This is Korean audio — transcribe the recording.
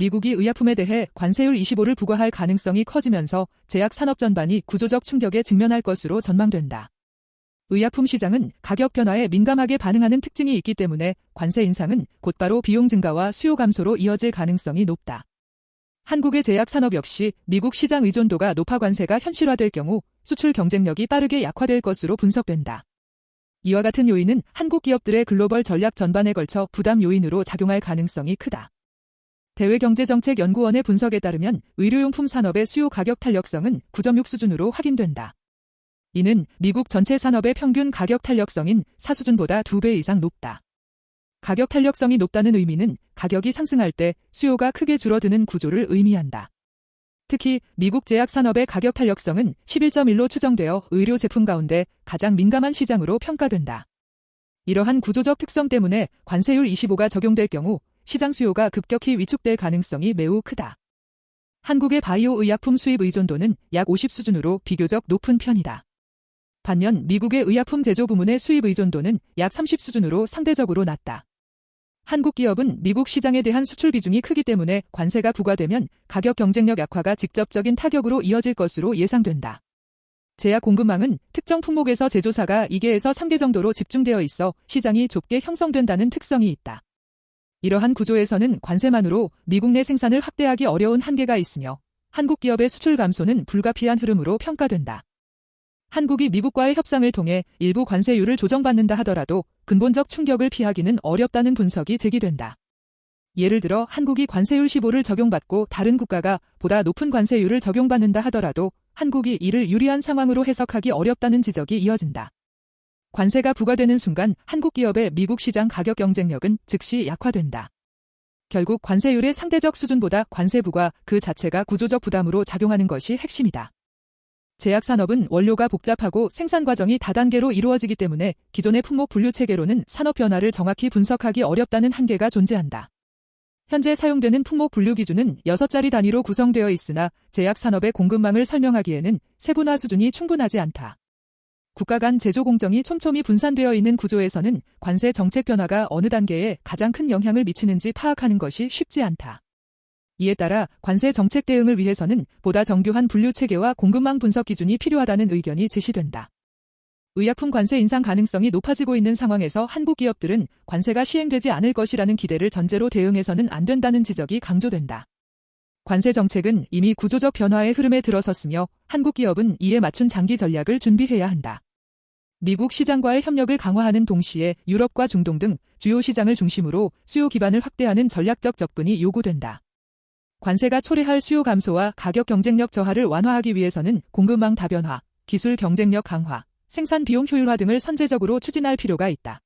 미국이 의약품에 대해 관세율 25를 부과할 가능성이 커지면서 제약 산업 전반이 구조적 충격에 직면할 것으로 전망된다. 의약품 시장은 가격 변화에 민감하게 반응하는 특징이 있기 때문에 관세 인상은 곧바로 비용 증가와 수요 감소로 이어질 가능성이 높다. 한국의 제약 산업 역시 미국 시장 의존도가 높아 관세가 현실화될 경우 수출 경쟁력이 빠르게 약화될 것으로 분석된다. 이와 같은 요인은 한국 기업들의 글로벌 전략 전반에 걸쳐 부담 요인으로 작용할 가능성이 크다. 대외경제정책연구원의 분석에 따르면 의료용품 산업의 수요 가격 탄력성은 9.6 수준으로 확인된다. 이는 미국 전체 산업의 평균 가격 탄력성인 4수준보다 2배 이상 높다. 가격 탄력성이 높다는 의미는 가격이 상승할 때 수요가 크게 줄어드는 구조를 의미한다. 특히 미국 제약 산업의 가격 탄력성은 11.1로 추정되어 의료 제품 가운데 가장 민감한 시장으로 평가된다. 이러한 구조적 특성 때문에 관세율 25가 적용될 경우 시장 수요가 급격히 위축될 가능성이 매우 크다. 한국의 바이오 의약품 수입 의존도는 약 50 수준으로 비교적 높은 편이다. 반면 미국의 의약품 제조 부문의 수입 의존도는 약 30 수준으로 상대적으로 낮다. 한국 기업은 미국 시장에 대한 수출 비중이 크기 때문에 관세가 부과되면 가격 경쟁력 약화가 직접적인 타격으로 이어질 것으로 예상된다. 제약 공급망은 특정 품목에서 제조사가 2개에서 3개 정도로 집중되어 있어 시장이 좁게 형성된다는 특성이 있다. 이러한 구조에서는 관세만으로 미국 내 생산을 확대하기 어려운 한계가 있으며 한국 기업의 수출 감소는 불가피한 흐름으로 평가된다. 한국이 미국과의 협상을 통해 일부 관세율을 조정받는다 하더라도 근본적 충격을 피하기는 어렵다는 분석이 제기된다. 예를 들어 한국이 관세율 15를 적용받고 다른 국가가 보다 높은 관세율을 적용받는다 하더라도 한국이 이를 유리한 상황으로 해석하기 어렵다는 지적이 이어진다. 관세가 부과되는 순간 한국 기업의 미국 시장 가격 경쟁력은 즉시 약화된다. 결국 관세율의 상대적 수준보다 관세 부과 그 자체가 구조적 부담으로 작용하는 것이 핵심이다. 제약 산업은 원료가 복잡하고 생산 과정이 다단계로 이루어지기 때문에 기존의 품목 분류 체계로는 산업 변화를 정확히 분석하기 어렵다는 한계가 존재한다. 현재 사용되는 품목 분류 기준은 6자리 단위로 구성되어 있으나 제약 산업의 공급망을 설명하기에는 세분화 수준이 충분하지 않다. 국가 간 제조 공정이 촘촘히 분산되어 있는 구조에서는 관세 정책 변화가 어느 단계에 가장 큰 영향을 미치는지 파악하는 것이 쉽지 않다. 이에 따라 관세 정책 대응을 위해서는 보다 정교한 분류 체계와 공급망 분석 기준이 필요하다는 의견이 제시된다. 의약품 관세 인상 가능성이 높아지고 있는 상황에서 한국 기업들은 관세가 시행되지 않을 것이라는 기대를 전제로 대응해서는 안 된다는 지적이 강조된다. 관세 정책은 이미 구조적 변화의 흐름에 들어섰으며 한국 기업은 이에 맞춘 장기 전략을 준비해야 한다. 미국 시장과의 협력을 강화하는 동시에 유럽과 중동 등 주요 시장을 중심으로 수요 기반을 확대하는 전략적 접근이 요구된다. 관세가 초래할 수요 감소와 가격 경쟁력 저하를 완화하기 위해서는 공급망 다변화, 기술 경쟁력 강화, 생산 비용 효율화 등을 선제적으로 추진할 필요가 있다.